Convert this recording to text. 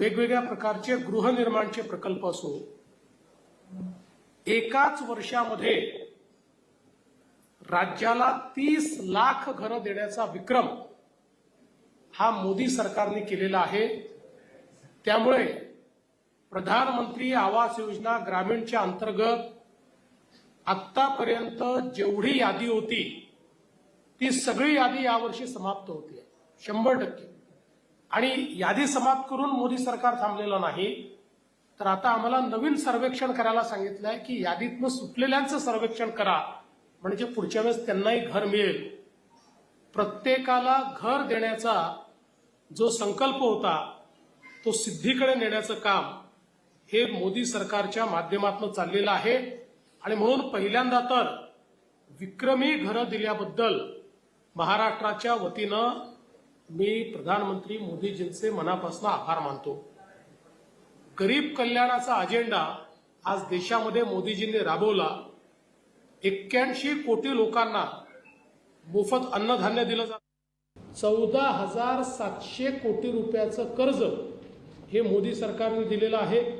वेगवेगळ्या प्रकारचे गृहनिर्माणचे प्रकल्प असो एकाच वर्षामध्ये राज्याला तीस लाख घरं देण्याचा विक्रम हा मोदी सरकारने केलेला आहे. त्यामुळे प्रधानमंत्री आवास योजना ग्रामीणच्या अंतर्गत आतापर्यंत जेवढी यादी होती ती सगळी यादी यावर्षी समाप्त होती शंभर टक्के. आणि यादी समाप्त करून मोदी सरकार थांबलेलं नाही तर आता आम्हाला नवीन सर्वेक्षण करायला सांगितलं आहे की यादीतनं सुटलेल्यांचं सर्वेक्षण करा म्हणजे पुढच्या वेळेस त्यांनाही घर मिळेल. प्रत्येकाला घर देण्याचा जो संकल्प होता तो सिद्धीकडे नेण्याचं काम हे मोदी सरकारच्या माध्यमातून चाललेलं आहे. आणि म्हणून पहिल्यांदा तर विक्रमी घरं दिल्याबद्दल महाराष्ट्राच्या वतीनं मी प्रधानमंत्री मोदीजींचे मनापासून आभार मानतो. गरीब कल्याणाचा अजेंडा आज देशामध्ये मोदीजींनी राबवला. एक्क्याऐंशी कोटी लोकांना मोफत अन्नधान्य दिलं जातं. चौदा हजार सातशे कोटी रुपयाचं कर्ज हे मोदी सरकारने दिलेलं आहे.